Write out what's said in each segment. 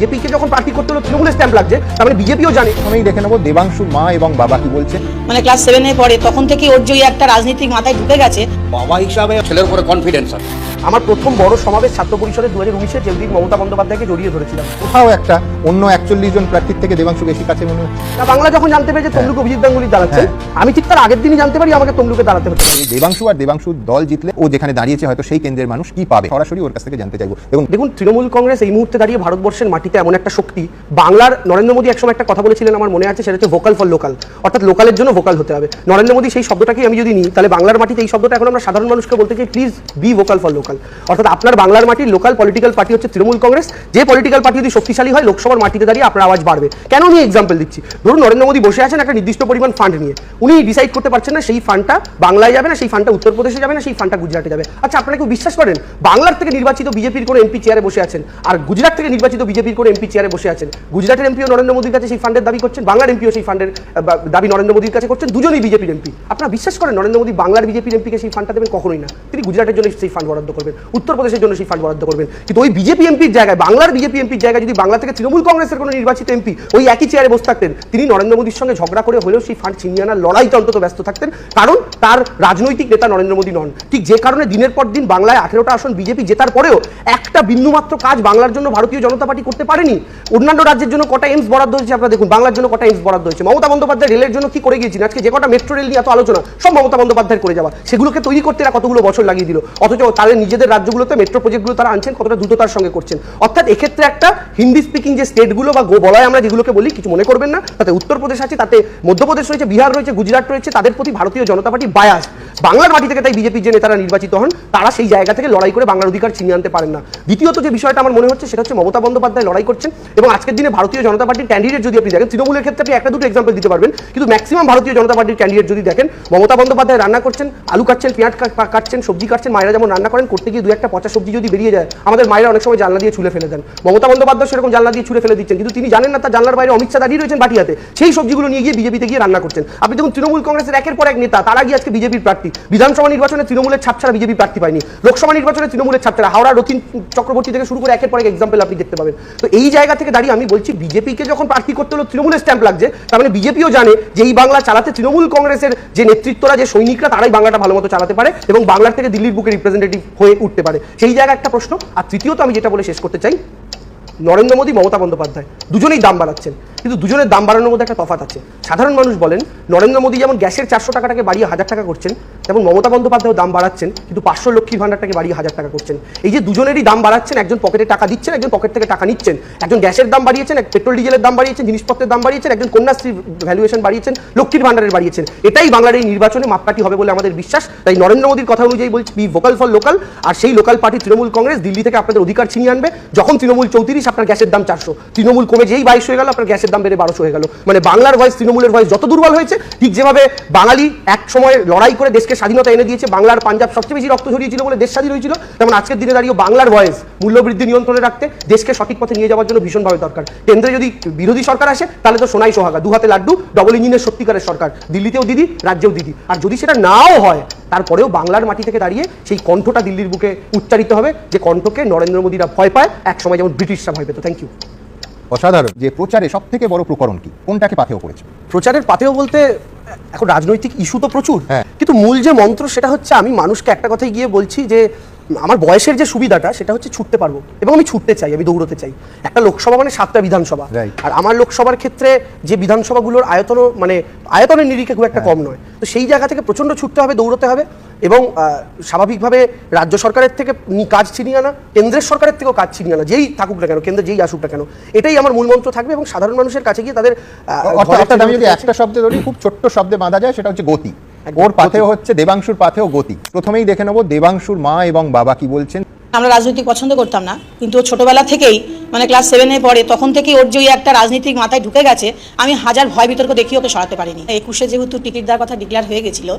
বিজেপিকে যখন পার্টি করতে হলো তৃণমূলের স্ট্যাম্প লাগছে। তাহলে মানে বিজেপিও জানে। আমি দেখে নেব দেবাংশু মা এবং বাবা কি বলছে। মানে ক্লাস সেভেনে পরে তখন থেকে ওর যে ওই একটা রাজনীতিক মাথায় ঢুকে গেছে। বাবা হিসাবে ছেলের উপরে কনফিডেন্স আছে। আমার প্রথম বড় সমাবেশ ছাত্র পরিষদে দু হাজার উনিশে যেদিন মমতা বন্দ্যোপাধ্যায়কে জড়িয়ে ধরেছিলাম। কোথাও একটা অন্য একচল্লিশ জন প্রার্থীর থেকে দেবাংশু বেশি কাছে মনে হচ্ছে তা বাংলা যখন জানতে পেরে যে তমলুক অভিজিৎ গাঙ্গুলি দাঁড়াচ্ছে আমি ঠিক তার আগের দিনই জানতে পারি আমাকে তমলুকে দাঁড়াতে হচ্ছে দেবাংশু আর দেবাংশুর দল জিতলে ও যেখানে দাঁড়িয়েছে হয়তো সেই কেন্দ্রের মানুষ কি পাবে? সরাসরি ওর কাছ থেকে জানতে চাইব। এবং দেখুন তৃণমূল কংগ্রেস এই মুহূর্তে দাঁড়িয়ে ভারতবর্ষের মাটিতে এমন একটা শক্তি বাংলার নরেন্দ্র মোদী একসময় একটা কথা বলেছিলেন আমার মনে আছে সেটা হচ্ছে ভোকাল ফর লোকাল অর্থাৎ লোকালের জন্য ভোকাল হতে হবে। নরেন্দ্র মোদী সেই শব্দটাকে আমি যদি নিই তাহলে বাংলার মাটিতে এই শব্দটা এখন আমরা সাধারণ মানুষকে বলতে চাই please be vocal for local অর্থাৎ আপনার বাংলার মাটির লোকাল পলিটিক্যাল পার্টি হচ্ছে তৃণমূল কংগ্রেস। যে পলিটিক্যাল পার্টি যদি শক্তিশালী হয়, লোকসভার মাটিতে দাঁড়িয়ে আপনার আওয়াজ বাড়বে। কেন আমি এক্সাম্পল দিচ্ছি? ধরুন নরেন্দ্র মোদী বসে আছেন একটা নির্দিষ্ট পরিমাণ ফান্ড নিয়ে। উনি ডিসাইড করতে পারছেন না, সেই ফান্ডটা বাংলায় যাবে না, সেই ফান্ডটা উত্তরপ্রদেশে যাবে না, সেই ফান্ডটা গুজরাটে যাবে। আচ্ছা আপনারা কেউ বিশ্বাস করেন? বাংলার থেকে নির্বাচিত বিজেপির কোনো এমপি চেয়ারে বসে আছেন। আর গুজরাট থেকে নির্বাচিত বিজেপির কোনো এমপি চেয়ারে বসে আছেন। গুজরাটের এমপিও নরেন্দ্র মোদীর কাছে সেই ফান্ডের দাবি করছেন, বাংলার এমপিও সেই ফান্ডের দাবি নরেন্দ্র মোদীর কাছে করছেন, দুজনেই বিজেপির এমপি আপনারা বিশ্বাস করেন নরেন্দ্র মোদী বাংলার বিজেপির এমপিকে সেই ফান্ডটা দেবেন? কখনোই না। তিনি গুজরাটের জন্য সেই ফান্ড বরাদ্দ করবেন, উত্তরপ্রদেশের জন্য সেই ফান্ড বরাদ্দ করবেন। কিন্তু ওই বিজেপি এমপির জায়গায়, বাংলার বিজেপি এমপির জায়গায় যদি বাংলা থেকে তৃণমূল কংগ্রেসের কোনো নির্বাচিত এমপি ওই একই চেয়ারে বসে থাকতেন, তিনি নরেন্দ্র মোদীর সঙ্গে ঝগড়া করে হলেও সেই ফান্ড ছিনিয়ে আনার লড়াইতে অন্তত ব্যস্ত থাকতেন। কারণ তার রাজনৈতিক নেতা নরেন্দ্র মোদী নন। ঠিক যে কারণে দিনের পর দিন বাংলায় আঠেরোটা আসন বিজেপি জেতার পরেও একটা বিন্দুমাত্র কাজ বাংলার জন্য ভারতীয় জনতা পার্টি করতে পারেনি। অন্যান্য রাজ্যের জন্য কটা এমস বরাদ্দ হয়েছে আপনারা দেখুন, বাংলার জন্য কটা এমস বরাদ্দ হয়েছে। মমতা বন্দ্যোপাধ্যায় রেলের জন্য কি করে গিয়েছিলেন? আজকে যে কটা মেট্রো রেল নিয়ে এত আলোচনা, সব মমতা বন্দ্যোপাধ্যায়ের করে যাওয়া। সেগুলোকে তৈরি করতে এরা কতগুলো বছর লাগিয়ে দিল? অথচ তাদের নিজেদের রাজ্যগুলোতে মেট্রো প্রজেক্টগুলো তারা আনছেন, কতটা দ্রুততার সঙ্গে করছেন। অর্থাৎ এক্ষেত্রে একটা হিন্দি স্পিকিং যে স্টেটগুলো বা বলয় আমরা যেগুলোকে বলি, কিছু মনে করবেন না, তাতে উত্তরপ্রদেশ আছে, তাতে মধ্যপ্রদেশ রয়েছে, বিহার রয়েছে, গুজরাট রয়েছে, তাদের প্রতি ভারতীয় জনতা পার্টি বায়াস বাংলার মাটি থেকে তাই বিজেপির যে নেতারা নির্বাচিত হন, তারা সেই জায়গা থেকে লড়াই করে বাংলার অধিকার ছিনিয়ে আনতে পারেন না। দ্বিতীয়ত যে বিষয়টা আমার মনে হচ্ছে, সেটা হচ্ছে মমতা বন্দ্যোপাধ্যায় লড়াই করছেন, এবং আজকের দিনে ভারতীয় জনতা পার্টির ক্যান্ডিডেট যদি আপনি দেখেন, তৃণমূলের ক্ষেত্রে আপনি একটা দুটো এক্সাম্পল দিতে পারবেন, কিন্তু ম্যাক্সিমাম ভারতীয় জনতা পার্টির ক্যান্ডিডেট যদি দেখেন, মমতা বন্দ্যোপাধ্যায় রান্না করছেন, আলু কাটছেন, পেঁয়াজ কাট- কাটছেন, সবজি কাটছেন, মায়েরা যেমন রান্না করেন করতে গিয়ে দু একটা পচা সবজি যদি বেরিয়ে যায়, আমাদের মায়েরা অনেক সময় জানলা দিয়ে ছুলে ফেলে দেন। মমতা বন্দ্যোপাধ্যায় সেরকম জানলা দিয়ে ছুলে ফেলে দিচ্ছেন। কিন্তু তিনি জানেন না, তার জানলার বাইরে অমিত শাহ দাঁড়িয়ে রয়েছেন বাটিয়াতে। সেই সবজিগুলো নিয়ে গিয়ে বিজেপিতে গিয়ে রান্না করছেন। আপনি দেখুন, তৃণমূল কংগ্রেসের একের পর এক নেতা তারা গিয়ে আজকে বিজেপির প্রার্থী। বিধানসভা নির্বাচনে তৃণমূলের ছাপ ছাড়া বিজেপি প্রার্থী পায়নি। লোকসভা নির্বাচনে তৃণমূলের ছাপ ছাড়া হাওড়া রথিন চক্রবর্তী থেকে শুরু করে একের পর এক এক্সাম্পল আপনি দেখতে পাবেন। তো এই জায়গা থেকে দাঁড়িয়ে আমি বলছি, বিজেপিকে যখন প্রার্থী করতে হলো, তৃণমূলের স্ট্যাম্প লাগছে। তার মানে বিজেপিও জানে যে এই বাংলা চালাতে তৃণমূল কংগ্রেসের যে নেতৃত্বরা, যে সৈনিকরা, তারাই বাংলাটা ভালো মতো চালাতে পারে এবং বাংলার থেকে দিল্লির বুকে রিপ্রেজেন্টেটিভ হয়ে উঠতে পারে। সেই জায়গা একটা প্রশ্ন। আর তৃতীয়ত আমি যেটা বলে শেষ করতে চাই, নরেন্দ্র মোদী মমতা বন্দ্যোপাধ্যায়, দুজনেই দাম বাড়াচ্ছেন। কিন্তু দুজনের দাম বাড়ানোর মধ্যে একটা তফাৎ আছে। সাধারণ মানুষ বলেন, নরেন্দ্র মোদী যেমন গ্যাসের চারশো টাকাটাকে বাড়িয়ে হাজার টাকা করছেন, তেমন মমতা বন্দ্যোপাধ্যায় দাম বাড়াচ্ছেন, কিন্তু পাঁচশো লক্ষ্মীর ভান্ডারটাকে বাড়িয়ে হাজার টাকা করছেন। এই যে দুজনেরই দাম বাড়াচ্ছেন, একজন পকেটে টাকা দিচ্ছেন, একজন পকেট থেকে টাকা নিচ্ছেন। একজন গ্যাসের দাম বাড়িয়েছেন, এক পেট্রোল ডিজেলের দাম বাড়িয়েছেন, জিনিসপত্রের দাম বাড়িয়েছেন, একজন কন্যাশ্রী ভ্যালুয়েশন বাড়িয়েছেন, লক্ষ্মীর ভান্ডারের বাড়িয়েছেন। এটাই বাংলার এই নির্বাচনে মাপকাঠি হবে বলে আমাদের বিশ্বাস। তাই নরেন্দ্র মোদীর কথা অনুযায়ী বলছি, বি ভোকাল ফর লোকাল আর সেই লোকাল পার্টি তৃণমূল কংগ্রেস দিল্লি থেকে আপনাদের অধিকার ছিনিয়ে আনবে। যখন তৃণমূল চৌত্রিশ, আপনার গ্যাসের দাম চারশো। তৃণমূল কমে যেই বাইশ হয়ে গেল, আপনার গ্যাসের দাম বেড়ে বারোশো হয়ে গেল। মানে বাংলার ভয়েস তৃণমূলের ভয়েস যত দুর্বল হয়েছে, ঠিক যেভাবে বাঙালি এক সময় লড়াই করে দেশকে স্বাধীনতা এনে দিয়েছে, বাংলার পাঞ্জাব সবচেয়ে বেশি রক্ত ঝরিয়েছিল বলে দেশ স্বাধীন হয়েছিল, তেমন আজকের দিনে দাঁড়িয়ে বাংলার ভয়েস মূল্যবৃদ্ধি নিয়ন্ত্রণে রাখতে দেশকে সঠিক পথে নিয়ে যাওয়ার জন্য ভীষণভাবে দরকার। কেন্দ্রে যদি বিরোধী সরকার আসে, তাহলে তো সোনাই সোহাগা দু হাতে লাড্ডু ডবল ইঞ্জিনের সত্যিকারের সরকার, দিল্লিতেও দিদি, রাজ্যেও দিদি। আর যদি সেটা নাও হয়, তারপরেও বাংলার মাটি থেকে দাঁড়িয়ে সেই কণ্ঠটা দিল্লির বুকে উচ্চারিত হবে, যে কণ্ঠকে নরেন্দ্র মোদীরা ভয় পায়, এক সময় যেমন ব্রিটিশরা ভয় পেত। থ্যাংক ইউ অসাধারণ যে প্রচারে সব থেকে বড় প্রকরণ কি কোনটাকে পাথেও করেছে প্রচারের পাথেও বলতে এখন রাজনৈতিক ইস্যু তো প্রচুর হ্যাঁ। কিন্তু মূল যে মন্ত্র সেটা হচ্ছে আমি মানুষকে একটা কথাই গিয়ে বলছি যে আমার বয়সের যে সুবিধাটা সেটা হচ্ছে ছুটতে পারব। এবং আমি ছুটতে চাই আমি দৌড়তে চাই। একটা লোকসভা মানে সাতটা বিধানসভা. আর আমার লোকসভার ক্ষেত্রে যে বিধানসভাগুলোর আয়তন মানে আয়তনের নিরিখে খুব একটা কম নয়। তো সেই জায়গা থেকে প্রচণ্ড ছুটতে হবে দৌড়তে হবে এবং স্বাভাবিকভাবে রাজ্য সরকারের থেকে কাজ ছিনিয়ে আনা কেন্দ্রের সরকারের থেকেও কাজ ছিনিয়ে আনা যেই থাকুক না কেন কেন্দ্রে যেই আসুক না কেন এটাই আমার মূল মন্ত্র থাকবে এবং সাধারণ মানুষের কাছে গিয়ে তাদের অর্থাৎ আমি যদি একটা শব্দে ধরি খুব ছোট্ট শব্দে বাঁধা যায় সেটা হচ্ছে গতি। ওর পাথেও হচ্ছে দেবাংশুর পাথেও গতি। প্রথমেই দেখে নেব দেবাংশুর মা এবং বাবা কি বলছেন। আমরা রাজনীতি পছন্দ করতাম না কিন্তু ও ছোটবেলা থেকেই মানে ক্লাস সেভেনে পড়ে তখন থেকেই ওর যে ওই একটা রাজনীতিক মাথায় ঢুকে গেছে আমি হাজার ভয় বিতর্ক দেখিয়ে ওকে সরাতে পারিনি। একুশে যেহেতু টিকিট দেওয়ার কথা ডিক্লেয়ার হয়ে গেছিল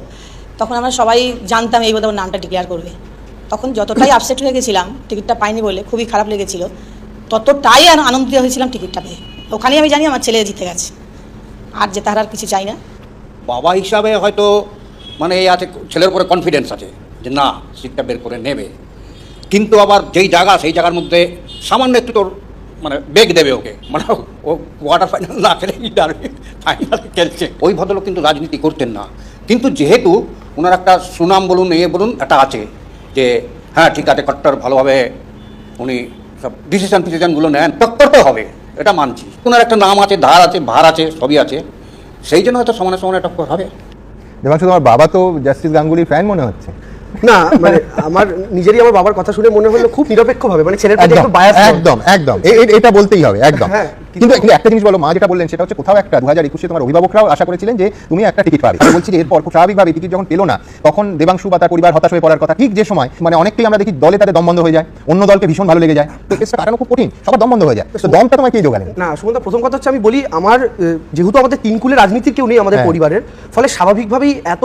তখন আমরা সবাই জানতাম এই বোধ ওর নামটা ডিক্লেয়ার করবে। তখন যতটাই আপসেট হয়ে গেছিলাম টিকিটটা পাইনি বলে খুবই খারাপ লেগেছিল ততটাই আন- আনন্দিত হয়েছিলাম টিকিটটা পেয়ে। ওখানেই আমি জানি আমার ছেলে জিতে গেছে। আর যে তার আর কিছু চাই না। বাবা হিসাবে হয়তো মানে এই আছে, ছেলের উপরে কনফিডেন্স আছে যে না সিটটা বের করে নেবে। কিন্তু আবার যেই জায়গা, সেই জায়গার মধ্যে সামান্য একটু তোর মানে বেগ দেবে ওকে। মানে ও কোয়ার্টার ফাইনাল না খেলে ফাইনাল খেলছে? ওই ভদ্রলোক কিন্তু রাজনীতি করতেন না। কিন্তু যেহেতু ওনার একটা সুনাম বলুন এ বলুন, একটা আছে যে হ্যাঁ ঠিক আছে কট্টর ভালোভাবে উনি সব ডিসিশন ফিসিশনগুলো নেন তো হবে, এটা মানছি। ওনার একটা নাম আছে, ধার আছে, ভার আছে, সবই আছে। সেই জন্য হয়তো সমানে সমানে টক্কর হবে। দেবাংশু তোমার বাবা তো জাস্টিস গাঙ্গুলির ফ্যান মনে হচ্ছে। না মানে আমার নিজেরই আমার বাবার কথা শুনে মনে হলো খুব নিরপেক্ষ ভাবে মানে ছেলের একদম একদম একদম। এটা বলতেই হবে একদম। হ্যাঁ, কিন্তু কিন্তু একটা জিনিস বলো মা যেটা বললেন সেটা হচ্ছে কোথাও একটা দু হাজার একুশে তোমার অভিভাবকরাও আশা করেছিলেন যে তুমি একটা টিকিট পাবে আমি বলছি যে এরপর স্বাভাবিকভাবে টিকিট যখন পেল না তখন দেবাংশু বা তার পরিবার হতাশ হয়ে পড়ার কথা ঠিক যে সময় মানে অনেকটাই আমরা দেখি দলে তাদের দম বন্ধ হয়ে যায় অন্য দলকে ভীষণ ভালো লেগে যায় তো কেসটা কাটানো খুব কঠিন সবার দম বন্ধ হয়ে যায় তো দমটা তোমায় কে জোগালেন না সুমন্ত প্রথম কথা হচ্ছে আমি বলি আমার যেহেতু আমাদের তিন কুলে রাজনীতির কেউ নেই আমাদের হ্যাঁ। পরিবারের ফলে স্বাভাবিকভাবেই এত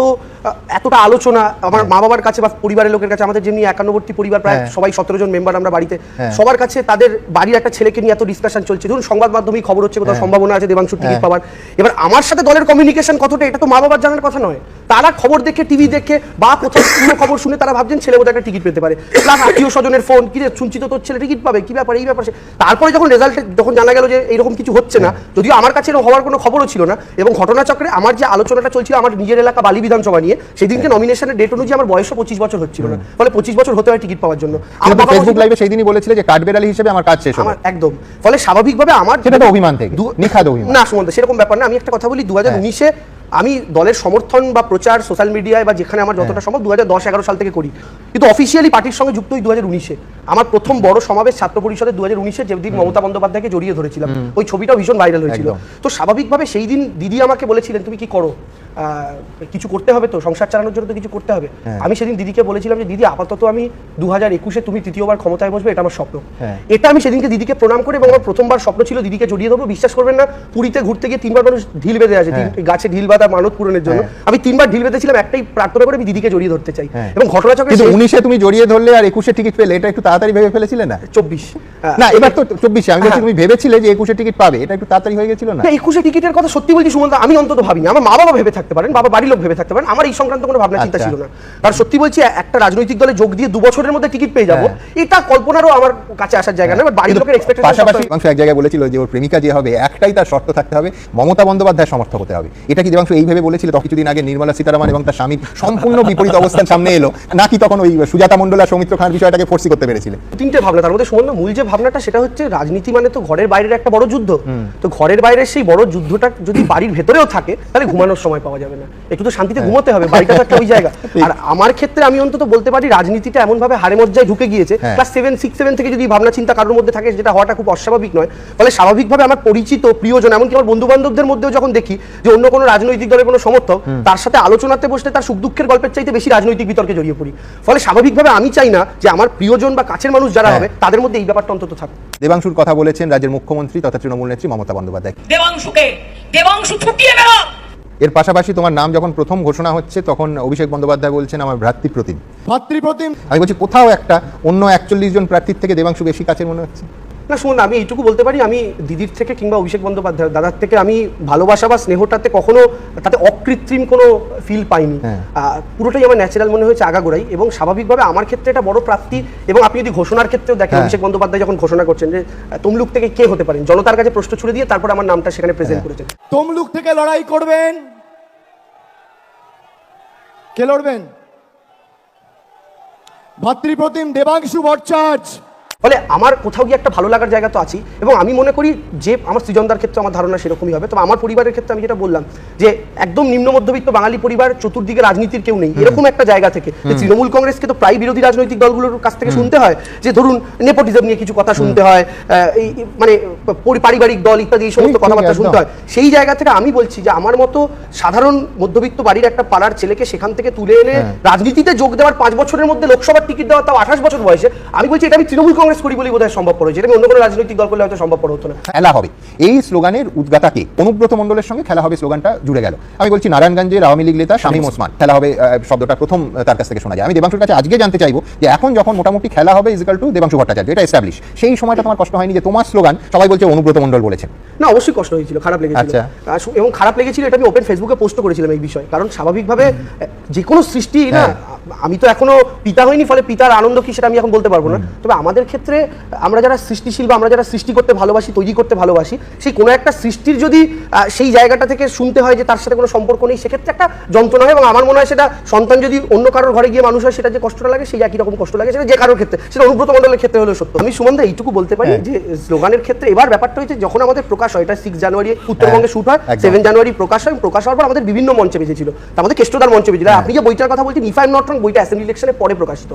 এতটা আলোচনা আমার মা বাবার কাছে বা পরিবারের লোকের কাছে আমাদের যেমনি একান্নবর্তী পরিবার প্রায় হ্যাঁ। সবাই সতেরো জন মেম্বার আমরা বাড়িতে হ্যাঁ। সবার কাছে তাদের বাড়ির একটা ছেলেকে নিয়ে এত ডিসকাশন চলছে ধরুন সংবাদ মাধ্যমেই খবর হচ্ছে কোথাও হ্যাঁ। সম্ভাবনা আছে দেবাংশু টিকিট পাবার পাওয়ার। এবার আমার সাথে দলের কমিউনিকেশন কতটা এটা তো মা বাবার জানার কথা নয়। তারা খবর দেখে টিভি দেখে বা কোথাও পুরো খবর শুনে তারা ভাবছেন ছেলে বোধহয় একটা টিকিট পেতে পারে। প্লাস আত্মীয় স্বজনের ফোন কি রে শুনছি তো তোর ছেলে টিকিট পাবে কি ব্যাপার এই ব্যাপার তারপরে যখন রেজাল্ট যখন জানা গেল যে এইরকম কিছু হচ্ছে না যদিও আমার কাছে এরকম হওয়ার কোনো খবরও ছিল না এবং ঘটনাচক্রে আমার যে আলোচনাটা চলছিল আমার নিজের এলাকা বালি বিধানসভা নিয়ে সেদিনকে নমিনেশনের ডেট অনুযায়ী আমার বয়সও পঁচিশ বছর হচ্ছিল না। ফলে পঁচিশ বছর হতে হয় টিকিট পাওয়ার জন্য। আমার ফেসবুক লাইভে সেই দিনই বলেছিলে যে কাঠবেড়ালি হিসেবে আমার কাজ শেষ আমার একদম। ফলে স্বাভাবিকভাবে আমার সেটা অভিমান থেকে, নিখাদ অভিমান। না সুমন্ত সেরকম ব্যাপার না। আমি একটা কথা বলি দু হাজার উনিশে আমি দলের সমর্থন বা প্রচার সোশ্যাল মিডিয়ায় বা যেখানে আমার যতটা সম্ভব দু হাজার দশ এগারো সাল থেকে করি। কিন্তু অফিসিয়ালি পার্টির সঙ্গে যুক্ত হই দু হাজার উনিশে। আমার প্রথম বড় সমাবেশ ছাত্র পরিষদে দু হাজার উনিশে যেদিন মমতা বন্দ্যোপাধ্যায়কে জড়িয়ে ধরেছিলাম। ওই ছবিটাও ভীষণ ভাইরাল হয়েছিল। তো স্বাভাবিকভাবে সেই দিন দিদি আমাকে বলেছিলেন তুমি কি করো? কিছু করতে হবে তো সংসার চালানোর জন্য তো কিছু করতে হবে হ্যাঁ। আমি সেদিন দিদিকে বলেছিলাম যে দিদি আপাতত আমি দু হাজার একুশে তুমি তৃতীয়বার ক্ষমতায় বসবে এটা আমার স্বপ্ন হ্যাঁ। এটা আমি সেদিনকে দিদিকে প্রণাম করে এবং আমার প্রথমবার স্বপ্ন ছিল দিদিকে জড়িয়ে দেবো বিশ্বাস করবেন না পুরীতে ঘুরতে গিয়ে তিনবার মানুষ ঢিল বেঁধে আছে গাছে ঢিল বাঁধা মানত পূরণের জন্য হ্যাঁ। আমি তিনবার ঢিল বেঁধেছিলাম একটাই প্রার্থনা করে আমি দিদিকে জড়িয়ে ধরতে চাই হ্যাঁ। এবং ঘটনাচক্রে উনিশে তুমি জড়িয়ে ধরলে আর একুশে টিকিট পেলে এটা একটু তাড়াতাড়ি ভেবে ফেলেছিলে না চব্বিশ না এবার তো চব্বিশে আমি হ্যাঁ। তুমি ভেবেছিলে যে একুশে টিকিট পাবে এটা একটু তাড়াতাড়ি হয়ে গেছিল না একুশে টিকিটের কথা সত্যি বলছি সুমন্ত আমি অন্তত ভাবিনি আমার মা বাবা ভেবে থাকতে পারেন বাবা বাড়ির লোক ভেবে থাকতে পারেন আমার এই সংক্রান্ত কোনো ভাবনা চিন্তা আচ্ছা। ছিল না। কারণ সত্যি বলছি একটা রাজনৈতিক দলে যোগ দিয়ে দু বছরের মধ্যে টিকিট পেয়ে যাব হ্যাঁ। এটা কল্পনারও আমার কাছে আসার জায়গা না বাট বাড়ির লোকের এক্সপেকটেশন পাশাপাশি দেবাংশু এক জায়গায় বলেছিল যে ওর প্রেমিকা যে হবে একটাই তার শর্ত থাকতে হবে মমতা বন্দ্যোপাধ্যায় সমর্থক হতে হবে। এটা কি দেবাংশু এইভাবে বলেছিল? কিছুদিন আগে নির্মলা সীতারামন এবং তার স্বামীর সম্পূর্ণ বিপরীত অবস্থান সামনে এলো। নাকি তখন ওই সুজাতা মণ্ডল আর সৌমিত্র খান বিষয়টাকে ফোর্সি করতে পেরেছিলেন? তিনটে ভাবনা তার মধ্যে সুমন্ত মূল যে ভাবনাটা সেটা হচ্ছে রাজনীতি মানে তো ঘরের বাইরের একটা বড় যুদ্ধ। তো ঘরের বাইরের সেই বড় যুদ্ধটা যদি বাড়ির ভেতরেও থাকে তাহলে ঘুমানোর সময় পাওয়া যাবে না। একটু তো শান্তিতে ঘুমোতে হবে বাড়িটা তো একটা ওই জায়গা। আর আমার ক্ষেত্রে আমি অন্তত বলতে পারি রাজনীতিটা এমন ভাবে হারে মজ্জায় ঢুকে গিয়েছে। হ্যাঁ। ক্লাস সেভেন সিক্স সেভেন থেকে যদি ভাবনা চিন্তা কারোর মধ্যে থাকে যেটা হওয়াটা খুব অস্বাভাবিক নয়। ফলে স্বাভাবিকভাবে আমার পরিচিত প্রিয়জন এমনকি আমার বন্ধু বান্ধবদের মধ্যেও যখন দেখি যে অন্য কোনো রাজনৈতিক দলের কোনো সমর্থক তার সাথে আলোচনাতে বসলে তার সুখ দুঃখের গল্পের চাইতে বেশি রাজনৈতিক বিতর্কে জড়িয়ে পড়ি। ফলে স্বাভাবিকভাবে আমি চাই না যে আমার প্রিয়জন বা কাছের মানুষ যারা হ্যাঁ। হবে তাদের মধ্যে এই ব্যাপারটা অন্তত থাকুক। দেবাংশুর কথা বলেছেন রাজ্যের মুখ্যমন্ত্রী তথা তৃণমূল নেত্রী মমতা বন্দ্যোপাধ্যায়। দেবাংশুকে দেবাংশু ছুটিয়ে বেড়া এর পাশাপাশি তোমার নাম যখন প্রথম ঘোষণা হচ্ছে তখন অভিষেক বন্দ্যোপাধ্যায় বলছেন আমার ভ্রাতৃপ্রতিম। ভ্রাতৃপ্রতিম? আমি বলছি কোথাও একটা অন্য একচল্লিশ জন প্রার্থীর থেকে দেবাংশু বেশি কাছের মনে হচ্ছে। না শুনুন আমি এইটুকু বলতে পারি আমি দিদির থেকে কিংবা অভিষেক বন্দ্যোপাধ্যায় দাদার থেকে আমি ভালোবাসা বা স্নেহটাতে কখনো তাতে অকৃত্রিম কোনো ফিল পাইনি হ্যাঁ। পুরোটাই আমার ন্যাচারাল মনে হয়েছে আগাগোড়াই এবং স্বাভাবিকভাবে আমার ক্ষেত্রে এটা বড় প্রাপ্তি এবং আপনি যদি ঘোষণার ক্ষেত্রেও দেখেন হ্যাঁ। অভিষেক বন্দ্যোপাধ্যায় যখন ঘোষণা করছেন যে তমলুক থেকে কে হতে পারেন জনতার কাছে প্রশ্ন ছুড়ে দিয়ে তারপর আমার নামটা সেখানে প্রেজেন্ট হ্যাঁ। করেছেন তমলুক থেকে লড়াই করবেন কে লড়বেন ভাতৃপ্রতিম দেবাংশু ভট্টাচার্য ফলে আমার কোথাও গিয়ে একটা ভালো লাগার জায়গা তো আছি এবং আমি মনে করি যে আমার সৃজনদার ক্ষেত্রে আমার ধারণা সেরকমই হবে। তবে আমার পরিবারের ক্ষেত্রে আমি যেটা বললাম যে একদম নিম্ন মধ্যবিত্ত বাঙালি পরিবার চতুর্দিকে রাজনীতির কেউ নেই। এরকম একটা জায়গা থেকে যে তৃণমূল কংগ্রেসকে তো প্রায় বিরোধী রাজনৈতিক দলগুলোর কাছ থেকে শুনতে হয় যে ধরুন নেপোটিজম নিয়ে কিছু কথা শুনতে হয় এই মানে পরি- পারিবারিক দল ইত্যাদি এই সমস্ত কথাবার্তা শুনতে হয়। সেই জায়গা থেকে আমি বলছি যে আমার মতো সাধারণ মধ্যবিত্ত বাড়ির একটা পাড়ার ছেলেকে সেখান থেকে তুলে এনে হ্যাঁ। রাজনীতিতে যোগ দেওয়ার পাঁচ বছরের মধ্যে লোকসভার টিকিট দেওয়া তাও আঠাশ বছর বয়সে আমি বলছি এটা আমি তৃণমূল কংগ্রেস করি বলেই বোধহয় সম্ভব হয়েছে এটা অন্য কোনো রাজনৈতিক দল করলে হয়তো সম্ভবপর হতো না। খেলা হবে। এই স্লোগানের উদ্গাতাকে অনুব্রত মণ্ডলের সঙ্গে খেলা হবে স্লোগানটা জুড়ে গেল। আমি বলছি নারায়ণগঞ্জের আওয়ামী লীগ নেতা শামীম ওসমান। খেলা হবে শব্দটা প্রথম তার কাছ থেকে শোনা যায়। আমি দেবাংশুর কাছে আজকে জানতে চাইব যে এখন যখন মোটামুটি খেলা হবে ইজিক্যাল টু দেবাংশু ভট্টাচার্য এটা এস্টাবলিশ সেই সময়টা তোমার কষ্ট হয়নি যে তোমার স্লোগান সবাই বলছে অনুব্রত মণ্ডল বলেছেন? না অবশ্যই কষ্ট হয়েছিল খারাপ লেগেছিল। আচ্ছা। এবং খারাপ লেগেছিল এটা আমি ওপেন ফেসবুকে পোস্ট করেছিলাম এই বিষয়ে। কারণ স্বাভাবিকভাবে যে কোনো সৃষ্টি না হ্যাঁ। আমি তো এখনও পিতা হইনি ফলে পিতার আনন্দ কি সেটা আমি এখন বলতে পারব না। তবে আমাদের ক্ষেত্রে আমরা যারা সৃষ্টিশীল বা আমরা যারা সৃষ্টি করতে ভালোবাসি তৈরি করতে ভালোবাসি সেই কোনো একটা সৃষ্টির যদি সেই জায়গাটা থেকে শুনতে হয় যে তার সাথে কোনো সম্পর্ক নেই সেক্ষেত্রে একটা যন্ত্রণা হয় এবং আমার মনে হয় সেটা সন্তান যদি অন্য কারোর ঘরে গিয়ে মানুষ হয় সেটা যে কষ্টটা লাগে সেই একই রকম কষ্ট লাগে সেটা যে কারোর ক্ষেত্রে। সেটা অনুব্রত মণ্ডলের ক্ষেত্রে হলেও সত্য। আমি সুমন্দা এইটুকু বলতে পারি হ্যাঁ। যে স্লোগানের ক্ষেত্রে এবার ব্যাপারটা হয়েছে যখন আমাদের প্রকাশ হয় এটা সিক্স জানুয়ারি উত্তরবঙ্গে শুট হয় সেভেন জানুয়ারি প্রকাশ হয় প্রকাশ হওয়ার পর আমাদের বিভিন্ন মঞ্চে বেজেছিল তার মধ্যে কেষ্টদার মঞ্চে বেজেছিল আর আপনি যে বইটার কথা বলছেন if I am not wrong বইটা অ্যাসেম্বলি ইলেকশনের পরে প্রকাশিত।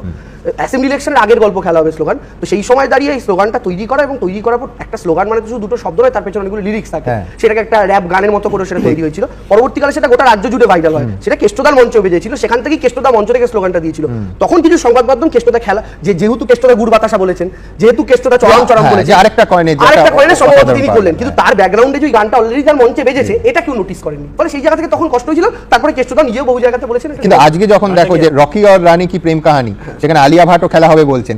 অ্যাসেম্বলি ইলেকশনের আগের গল্প খেলা হবে স্লোগান। তো সেই সময় দাঁড়িয়ে এই স্লোগানটা তৈরি করা এবং তৈরি করার পর একটা স্লোগান মানে শুধু দুটো শব্দ নয় তার পেছনে অনেকগুলো লিরিক্স থাকে। হ্যাঁ। সেটাকে একটা র্যাপ গানের মতো করে সেটা তৈরি হয়েছিল। পরবর্তীকালে সেটা গোটা রাজ্য জুড়ে ভাইরাল হয়। সেটা কেষ্টদার মঞ্চে বেজেছিল। সেখান থেকেই কেষ্টদা মঞ্চ থেকে স্লোগানটা দিয়েছিল। তখন কিছু সংবাদ মাধ্যম কেষ্টদা খেলা যে যেহেতু কেষ্টদা গুড় বাতাসা বলেছেন যেহেতু কেষ্টদা চরম চরম হ্যাঁ, বলেছেন আরেকটা কয়েনের আরেকটা একটা সম্ভবত তিনি করলেন। কিন্তু হ্যাঁ। তার ব্যাকগ্রাউন্ডে যে গানটা অলরেডি তার মঞ্চে বেজেছে এটা কেউ নোটিস করেনি ফলে সেই জায়গা থেকে তখন কষ্ট হয়েছিল। তারপরে কেষ্টদা নিজেও বহু জায়গাতে বলেছেন কিন্তু আজকে যখন দেখো যে রকি আর রানী কি প্রেম কাহানি সেখানে আলিয়া ভাটও খেলা হবে বলছেন।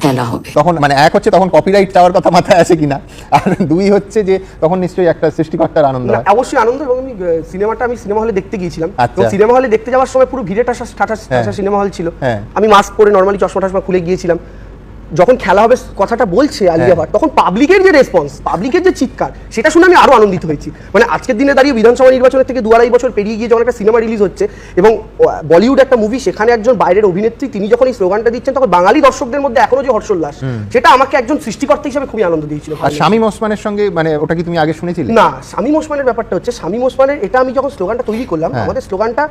তখন মানে এক হচ্ছে তখন কপিরাইট চাওয়ার কথা মাথায় আসে কিনা আর দুই হচ্ছে যে তখন নিশ্চয়ই একটা সৃষ্টিকর্তার আনন্দ অবশ্যই আনন্দ এবং আমি সিনেমাটা আমি সিনেমা হলে দেখতে গিয়েছিলাম। তো সিনেমা হলে দেখতে যাওয়ার সময় পুরো ভিড়ে টাসা হ্যাঁ। সিনেমা হল ছিল। হ্যাঁ। আমি মাস্ক পরে নর্মালি চশমা টশমা খুলে গিয়েছিলাম। যখন খেলা হবে কথাটা বলছে আলিয়া হ্যাঁ। ভাট তখন পাবলিকের যে রেসপন্স পাবলিকের যে চিৎকার সেটা শুনে আমি আরও আনন্দিত হয়েছি মানে আজকের দিনে দাঁড়িয়ে বিধানসভা নির্বাচনের থেকে দু আড়াই বছর পেরিয়ে গিয়ে যখন একটা সিনেমা রিলিজ হচ্ছে এবং বলিউড একটা মুভি সেখানে একজন বাইরের অভিনেত্রী তিনি যখন এই স্লোগানটা দিচ্ছেন তখন বাঙালি দর্শকদের মধ্যে এখনও যে হর্ষোল্লাস সেটা আমাকে একজন সৃষ্টিকর্তা হিসেবে খুবই আনন্দ দিয়েছিল আর শামীম ওসমানের সঙ্গে মানে ওটা কি তুমি আগে শুনেছিলে না শামীম ওসমানের ব্যাপারটা হচ্ছে শামীম ওসমানের এটা আমি যখন স্লোগানটা তৈরি করলাম হ্যাঁ। আমাদের স্লোগানটা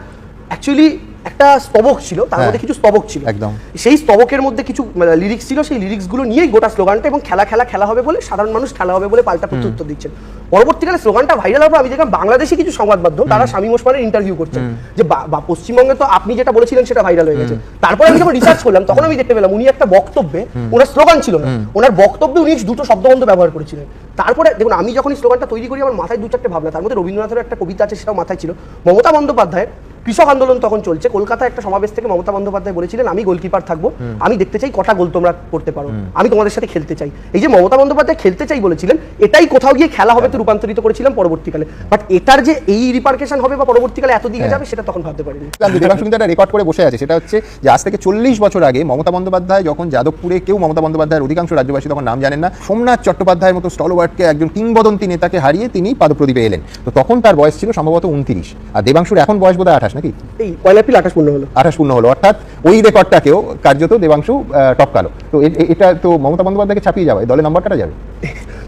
অ্যাকচুয়ালি একটা স্তবক ছিল তার হ্যাঁ। মধ্যে কিছু স্তবক ছিল। একদম। সেই স্তবকের মধ্যে কিছু লিরিক্স ছিল সেই লিরিক্সগুলো নিয়েই গোটা স্লোগানটা এবং খেলা খেলা খেলা হবে বলে সাধারণ মানুষ খেলা হবে বলে পাল্টা প্রত্যুত্তর দিচ্ছেন। পরবর্তীকালে স্লোগানটা ভাইরাল হওয়ার আমি দেখলাম বাংলাদেশি কিছু সংবাদ মাধ্যম তারা শামীম ওসমানের ইন্টারভিউ করছেন। যে বা- পশ্চিমবঙ্গে তো আপনি যেটা বলেছিলেন সেটা ভাইরাল হয়ে গেছে। তারপরে আমি যখন রিসার্চ করলাম তখন আমি দেখতে পেলাম উনি একটা বক্তব্যে ওনার স্লোগান ছিল না। ওনার বক্তব্যে উনি দুটো শব্দবন্ধ ব্যবহার করেছিলেন। তারপরে দেখুন আমি যখন স্লোগানটা তৈরি করি আমার মাথায় দু চারটে ভাবনা তার মধ্যে রবীন্দ্রনাথের একটা কবিতা আছে সেটাও মাথায় ছিল। মমতা বন্দ্যোপাধ্যায় কৃষক আন্দোলন তখন চলছে। কলকাতায় একটা সমাবেশ থেকে মমতা বন্দ্যোপাধ্যায় বলেছিলেন আমি গোলকিপার থাকব। আমি দেখতে চাই কটা গোল তোমরা করতে পারো। আমি তোমাদের সাথে খেলতে চাই। এই যে মমতা বন্দ্যোপাধ্যায় খেলতে চাই বলেছিলেন এটাই কোথাও গিয়ে খেলা হবে তো রূপান্তরিত করেছিলাম পরবর্তীকালে। বাট এটার যে এই রিপার্কেশন হবে বা পরবর্তীকালে এত দিকে যাবে সেটা তখন ভাবতে পারিনি। দেবাংশু কিন্তু একটা রেকর্ড করে বসে আছে। সেটা হচ্ছে যে আজ থেকে চল্লিশ বছর আগে মমতা বন্দ্যোপাধ্যায় যখন যাদবপুরে কেউ মমতা বন্দ্যোপাধ্যায়ের অধিকাংশ রাজ্যবাসী তখন নাম জানেন না সোমনাথ চট্টোপাধ্যায়ের মতো স্টলওয়ার্ডকে একজন কিংবদন্তি নেতাকে হারিয়ে তিনি পাদপ্রদীপে এলেন। তো তখন তার বয়স ছিল সম্ভবত উনত্রিশ আর দেবাংশুর এখন বয়স বোধহয় আঠাশ। নাকি? এই পয়লা এপ্রিল আঠাশ পূর্ণ হলো। আঠাশ পূর্ণ হলো অর্থাৎ ওই রেকর্ডটাকেও কার্যত দেবাংশু টপকালো। তো এটা তো মমতা বন্দ্যোপাধ্যায়কে ছাপিয়ে যাবে দলে নম্বর কাটা যাবে?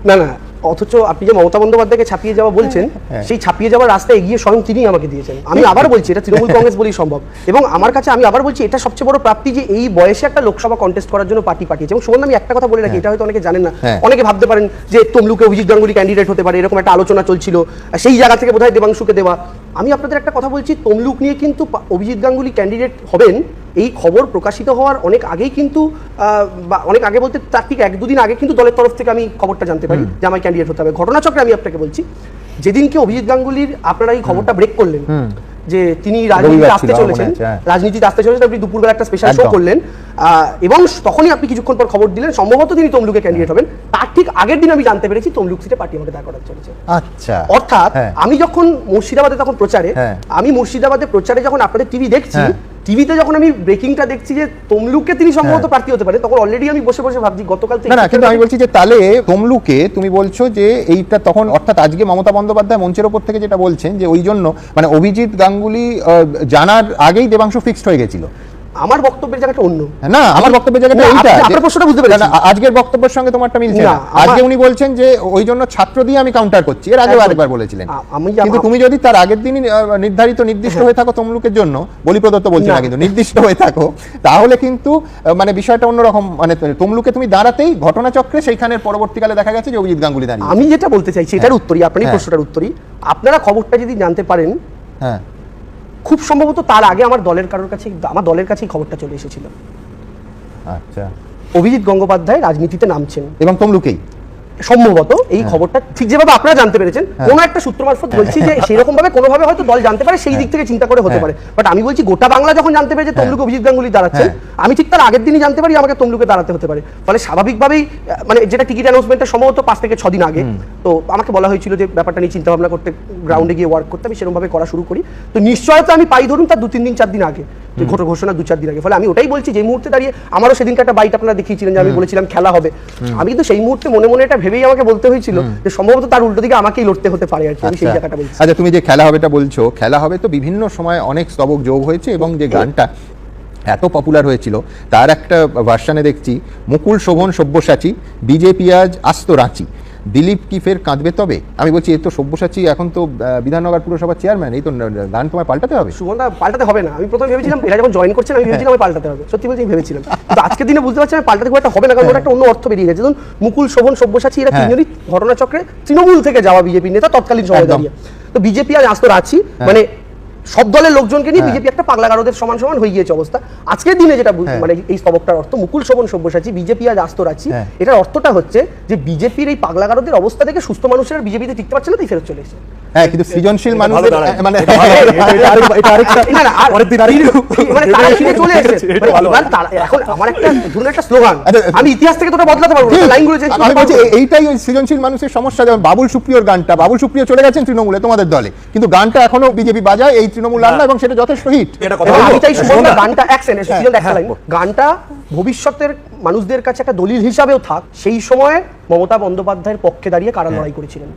না না অথচ আপনি যে মমতা বন্দ্যোপাধ্যায়কে ছাপিয়ে যাওয়া বলছেন হ্যাঁ। সেই ছাপিয়ে যাওয়ার রাস্তা এগিয়ে স্বয়ং তিনিই আমাকে দিয়েছেন। আমি আবার বলছি এটা তৃণমূল কংগ্রেস বলেই সম্ভব। এবং আমার কাছে আমি আবার বলছি এটা সবচেয়ে বড় প্রাপ্তি যে এই বয়সে একটা লোকসভা কন্টেস্ট করার জন্য পার্টি পাঠিয়েছে। এবং সুমন আমি একটা কথা বলে রাখি এটা হয়তো অনেকে জানেন না। হ্যাঁ। অনেকে ভাবতে পারেন যে তমলুকে অভিজিৎ গাঙ্গুলি ক্যান্ডিডেট হতে পারে এরকম একটা আলোচনা চলছিল। সেই জায়গা থেকে বোধহয় দেবাংশুকে দেওয়া। আমি আপনাদের একটা কথা বলছি তমলুক নিয়ে কিন্তু অভিজিৎ গাঙ্গুলি ক্যান্ডিডেট হবেন এই খবর প্রকাশিত হওয়ার অনেক আগেই কিন্তু অনেক আগে বলতে তার ঠিক এক দুদিন আগে কিন্তু দলের তরফ থেকে আমি খবরটা জানতে পারি যে আমার ক্যান্ডিডেট হতে হবে। ঘটনাচক্রে আমি আপনাকে বলছি যেদিনকে অভিজিৎ গাঙ্গুলির আপনারা এই খবরটা ব্রেক করলেন যে তিনি রাজনীতিতে আসতে চলেছেন। রাজনীতিতে আসতে চলেছেন আপনি দুপুরবেলা একটা স্পেশাল শো করলেন এবং তখনই আপনি কিছুক্ষণ পর খবর দিলেন সম্ভবত তিনি তমলুকে ক্যান্ডিডেট হবেন তার ঠিক আগের দিন আমি জানতে পেরেছি তমলুক সিটে পার্টি আমাকে দাঁড় করাতে চলেছে আচ্ছা অর্থাৎ হ্যাঁ। আমি যখন মুর্শিদাবাদে তখন প্রচারে হ্যাঁ। আমি মুর্শিদাবাদে প্রচারে যখন আপনাদের টিভি দেখছি হ্যাঁ। টিভিতে যখন আমি ব্রেকিংটা দেখছি যে তমলুকে তিনি সম্ভবত প্রার্থী হতে পারে তখন অলরেডি আমি বসে বসে ভাবছি গতকাল তো না কিন্তু আমি বলছি যে তাহলে তমলুকে তুমি বলছো যে এইটা তখন অর্থাৎ আজকে মমতা বন্দ্যোপাধ্যায় মঞ্চের ওপর থেকে যেটা বলছেন যে ওই জন্য মানে অভিজিৎ গাঙ্গুলি জানার আগেই দেবাংশু ফিক্সড হয়ে গেছিল আমার বক্তব্যের জায়গাটা অন্য। না আমার বক্তব্যের জায়গাটা এইটা আপনার প্রশ্নটা বুঝতে পেরেছি। আজকের বক্তব্যের সঙ্গে তোমারটা মিলছে না, আজকে উনি বলছেন যে ওই জন্য ছাত্র দিয়ে আমি কাউন্টার করছি। এর আগেও। আরেকবার বলেছিলেন। কিন্তু তুমি যদি তার আগের দিনই নির্ধারিত নির্দিষ্ট হয়ে থাকো তমলুকের জন্য বলি প্রদত্ত বলছি না। কিন্তু নির্দিষ্ট হয়ে থাকো তাহলে কিন্তু মানে বিষয়টা অন্যরকম মানে তমলুকে তুমি দাঁড়াতেই ঘটনাচক্রে সেইখানের পরবর্তীকালে দেখা গেছে যে অভিজিৎ গাঙ্গুলি দাঁড়িয়ে আমি যেটা বলতে চাইছি এটার উত্তরই আপনার এই হ্যাঁ। প্রশ্নটার উত্তরই। আপনারা খবরটা যদি জানতে পারেন হ্যাঁ। খুব সম্ভবত তার আগে আমার দলের কারোর কাছে আমার দলের কাছেই খবরটা চলে এসেছিল। আচ্ছা। অভিজিৎ গঙ্গোপাধ্যায় রাজনীতিতে নামছেন। এবং তমলুকেই? সম্ভবত এই খবরটা ঠিক যেভাবে আপনারা জানতে পেরেছেন কোনো একটা সূত্র মারফত বলছি যে সেরকম ভাবে কোনোভাবে হয়তো দল জানতে পারে সেই দিক থেকে চিন্তা করে হতে হ্যাঁ। পারে। বাট আমি বলছি গোটা বাংলা যখন জানতে পেরে যে তমলুক অভিজিৎ গাঙ্গুলি দাঁড়াচ্ছেন হ্যাঁ। আমি ঠিক তার আগের দিনই জানতে পারি আমাকে তমলুকে দাঁড়াতে হতে পারে। ফলে স্বাভাবিকভাবেই মানে যেটা টিকিট অ্যানাউন্সমেন্টের সম্ভবত পাঁচ থেকে ছদিন আগে। তো আমাকে বলা হয়েছিল যে ব্যাপারটা নিয়ে চিন্তা ভাবনা করতে গ্রাউন্ডে গিয়ে ওয়ার্ক করতে আমি সেরকম ভাবে করা শুরু করি। তো নিশ্চয়তা আমি পাই ধরুন তার দু তিন দিন চার দিন আগে। ঘোষ- ঘোষণা দু চার দিন আগে। ফলে আমি ওটাই বলছি যে মুহূর্তে দাঁড়িয়ে আমারও সেদিনকে একটা বাইট আপনারা দেখিয়েছিলেন যে আমি বলেছিলাম খেলা হবে। আমি কিন্তু সেই মুহূর্তে মনে মনে এটা ভেবেই আমাকে বলতে হয়েছিল যে সম্ভবত তার উল্টো দিকে আমাকেই লড়তে হতে পারে আর কি আমি সেই আচ্ছা। জায়গাটা বলছি। আচ্ছা তুমি যে খেলা হবেটা বলছো খেলা হবে তো বিভিন্ন সময় অনেক স্তবক যোগ হয়েছে এবং যে গানটা এত পপুলার হয়েছিল তার একটা ভার্সানে দেখছি মুকুল শোভন সব্যসাচী বিজেপি আজ আস্ত রাঁচি। দিলীপ কি ফের কাঁদবে তবে? আমি বলছি এই তো সব্যসাচী এখন তো বিধাননগর পুরসভার চেয়ারম্যান এই তো গান তোমায় পাল্টাতে হবে? সুগন্ধা পাল্টাতে হবে না। আমি প্রথমে ভেবেছিলাম এরা যখন জয়েন করছেন আমি ভেবেছিলাম আমি পাল্টাতে হবে। সত্যি বলছি ভেবেছিলাম। কিন্তু আজকের দিনে বুঝতে পারছি আমি পাল্টাতে খুব একটা হবে না কারণ ওটা একটা অন্য অর্থ বেরিয়ে গেছে। যেমন মুকুল শোভন সব্যসাচী এরা হ্যাঁ। তিনজনই ঘটনাচক্রে তৃণমূল থেকে যাওয়া বিজেপি নেতা তৎকালীন সময়। দাঁড়িয়ে। তো বিজেপি আজ আসতো রাখছি মানে সব দলের লোকজনকে নিয়ে হ্যাঁ। বিজেপি একটা পাগলাগারদের সমান সমান হয়ে গিয়েছে অবস্থা আজকের দিনে যেটা হ্যাঁ। মানে এই স্তবকটার অর্থ মুকুল শোভন সব্যসাচী বিজেপি আজ আসতো রাখছি হ্যাঁ। এটার অর্থটা হচ্ছে যে বিজেপির এই পাগলাগারদের অবস্থা থেকে সুস্থ মানুষের বিজেপিতে টিকতে পারছে না তাই ফেরত চলে এসেছে হ্যাঁ কিন্তু সৃজনশীল দাঁড়ায়। মানে না, না, আর তারা ফিরে চলে এসেছে। এবার তারা- এখন আমার একটা ধরুন একটা স্লোগান আমি ইতিহাস থেকে তোটা বদলাতে পারব লাইনগুলো চেঞ্জ আমি বলছি এ- এইটাই ওই সৃজনশীল মানুষের সমস্যা যেমন বাবুল সুপ্রিয়র গানটা বাবুল সুপ্রিয় চলে গেছেন তৃণমূলে তোমাদের দলে কিন্তু গানটা এখনও বিজেপি বাজায় এই তৃণমূল রান্না এবং সেটা যথেষ্ট হিট। এটা কথা আমি চাই সুমন গানটা এক সেকেন্ড সিরিয়াল দেখা লাগবে। গানটা ভবিষ্যতের মানুষদের কাছে একটা দলিল হিসাবেও থাক। সেই সময় মমতা বন্দ্যোপাধ্যায়ের পক্ষে দাঁড়িয়ে কারা লড়াই করেছিলেন?